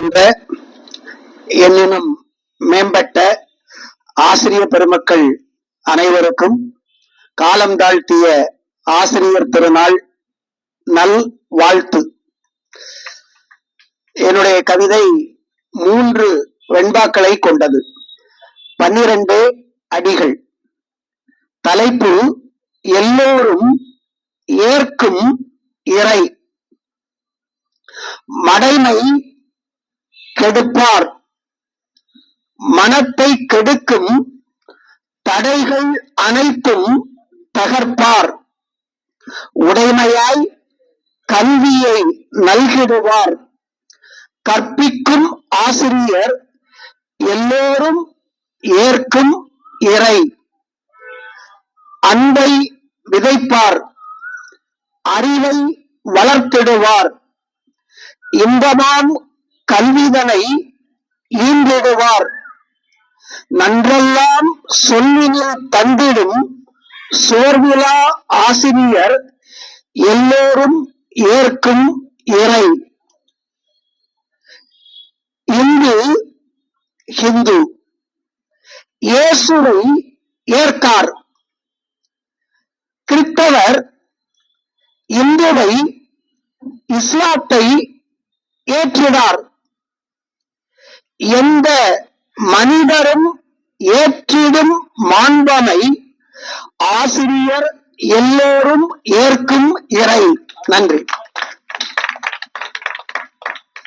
என்ற மேம்பட்ட ஆசிரியர் பெருமக்கள் அனைவருக்கும் காலம் தாழ்த்திய ஆசிரியர் திருநாள் நல் வாழ்த்து. என்னுடைய கவிதை மூன்று வெண்பாக்களை கொண்டது. பன்னிரண்டு அடிகள். தலைப்பு எல்லோரும் ஏற்கும் இறை. மடைமை கெடுப்பார். மனத்தை கெடுக்கும் தடைகள் அனைத்தும் தகர்ப்பார். உடைமையாய் கல்வியை நல்கிடுவார். கற்பிக்கும் ஆசிரியர் எல்லோரும் ஏற்கும் இறை. அன்பை விதைப்பார். அறிவை வளர்த்திடுவார். இன்பமாம் கல்விதனை ஈந்திடுவார் நன்றெல்லாம் சொல்லினில் தந்திடும் சோர்விலா ஆசிரியர் எல்லோரும் ஏற்கும் இறை. இந்து ஹிந்து. இயேசுவை ஏற்கார். கிறிஸ்தவர் இந்துவை இஸ்லாத்தை ஏற்றினார் எந்த மனிதரும் ஏற்றிடும் மாண்பனை ஆசிரியர் எல்லோரும் ஏற்கும் இறை. நன்றி.